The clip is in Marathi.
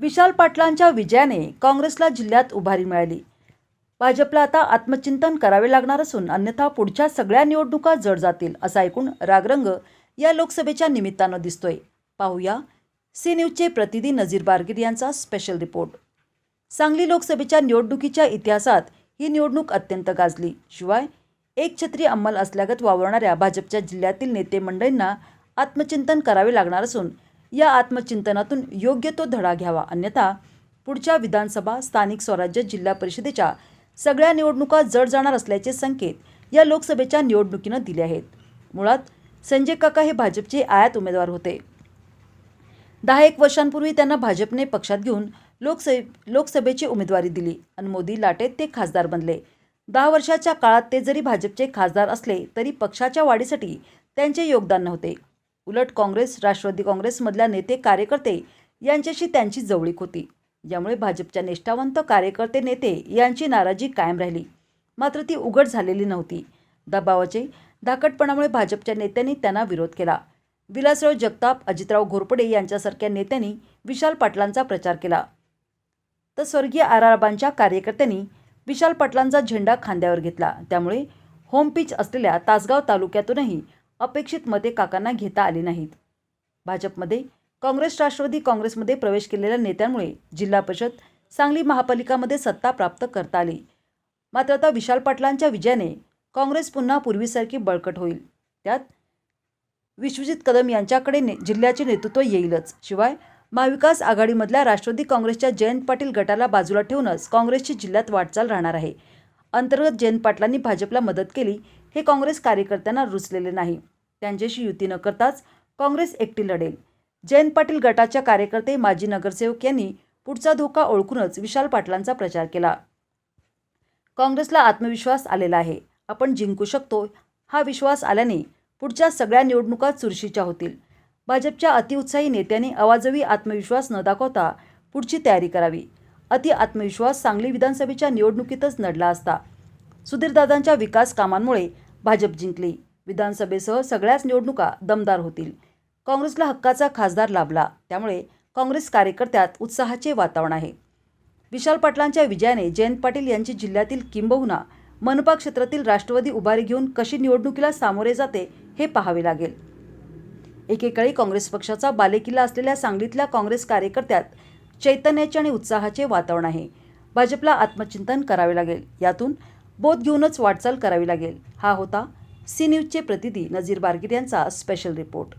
विशाल पाटलांच्या विजयाने काँग्रेसला जिल्ह्यात उभारी मिळाली. भाजपला आता आत्मचिंतन करावे लागणार असून अन्यथा पुढच्या सगळ्या निवडणुका जड जातील असा ऐकून रागरंग या लोकसभेच्या निमित्तानं दिसतोय. पाहूया. सी न्यूजचे प्रतिनिधी नजीर बारगीर यांचा स्पेशल रिपोर्ट सांगली लोकसभेच्या निवडणुकीच्या इतिहासात ही निवडणूक अत्यंत गाजली. शिवाय एक छत्री अंमल असल्यागत वावरणाऱ्या भाजपच्या जिल्ह्यातील नेते मंडळींना आत्मचिंतन करावे लागणार असून या आत्मचिंतनातून योग्य तो धडा घ्यावा. अन्यथा पुढच्या विधानसभा स्थानिक स्वराज्य जिल्हा परिषदेच्या सगळ्या निवडणुका जड जाणार असल्याचे संकेत या लोकसभेच्या निवडणुकीनं दिले आहेत. मुळात संजय काका हे भाजपचे आयात उमेदवार होते. दहा एक वर्षांपूर्वी त्यांना भाजपने पक्षात घेऊन लोकसभे लोकसभेची उमेदवारी दिली आणि मोदी लाटेत ते खासदार बनले. दहा वर्षाच्या काळात ते जरी भाजपचे खासदार असले तरी पक्षाच्या वाढीसाठी त्यांचे योगदान नव्हते. उलट काँग्रेस राष्ट्रवादी काँग्रेसमधल्या नेते कार्यकर्ते यांच्याशी त्यांची जवळीक होती. यामुळे भाजपच्या निष्ठावंत कार्यकर्ते नेते यांची नाराजी कायम राहिली. मात्र ती उघड झालेली नव्हती. दबावाचे धाकटपणामुळे भाजपच्या नेत्यांनी त्यांना विरोध केला. विलासराव जगताप अजितराव घोरपडे यांच्यासारख्या नेत्यांनी विशाल पाटलांचा प्रचार केला. तर स्वर्गीय आराबांच्या कार्यकर्त्यांनी विशाल पाटलांचा झेंडा खांद्यावर घेतला. त्यामुळे होम पिच असलेल्या तासगाव तालुक्यातूनही अपेक्षित मते काकांना घेता आली नाहीत. भाजपमध्ये काँग्रेस राष्ट्रवादी काँग्रेसमध्ये प्रवेश केलेल्या नेत्यांमुळे जिल्हा परिषद सांगली महापालिकामध्ये सत्ता प्राप्त करता आली. मात्र आता विशाल पाटलांच्या विजयाने काँग्रेस पुन्हा पूर्वीसारखी बळकट होईल. त्यात विश्वजित कदम यांच्याकडे ने जिल्ह्याचे नेतृत्व येईलच. शिवाय महाविकास आघाडीमधल्या राष्ट्रवादी काँग्रेसच्या जयंत पाटील गटाला बाजूला ठेवूनच काँग्रेसची जिल्ह्यात वाटचाल राहणार आहे. अंतर्गत जयंत पाटलांनी भाजपला मदत केली हे काँग्रेस कार्यकर्त्यांना रुचलेले नाही. त्यांच्याशी युती न करताच काँग्रेस एकटी लढेल. जयंत पाटील गटाच्या कार्यकर्ते माजी नगरसेवक यांनी पुढचा धोका ओळखूनच विशाल पाटलांचा प्रचार केला. काँग्रेसला आत्मविश्वास आलेला आहे. आपण जिंकू शकतो. हा विश्वास आल्याने पुढच्या सगळ्या निवडणुका चुरशीच्या होतील. भाजपच्या अतिउत्साही नेत्यांनी अवाजवी आत्मविश्वास न दाखवता पुढची तयारी करावी. अति आत्मविश्वास सांगली विधानसभेच्या निवडणुकीतच नडला असता. सुधीरदादांच्या विकास कामांमुळे भाजप जिंकली. विधानसभेसह सगळ्याच निवडणुका दमदार होतील. काँग्रेसला हक्काचा खासदार लाभला. त्यामुळे काँग्रेस कार्यकर्त्यात उत्साहाचे वातावरण आहे. विशाल पाटलांच्या विजयाने जयंत पाटील यांची जिल्ह्यातील किंबहुना मनपा क्षेत्रातील राष्ट्रवादी उभारी घेऊन कशी निवडणुकीला सामोरे जाते हे पाहावे लागेल. एकेकाळी काँग्रेस पक्षाचा बालेकिल्ला असलेल्या सांगलीतल्या काँग्रेस कार्यकर्त्यात चैतन्याचे आणि उत्साहाचे वातावरण आहे. भाजपला आत्मचिंतन करावे लागेल. यातून बोध घेऊनच वाटचाल करावी लागेल. हा होता सी न्यूजचे प्रतिनिधी नजीर बारगीर यांचा स्पेशल रिपोर्ट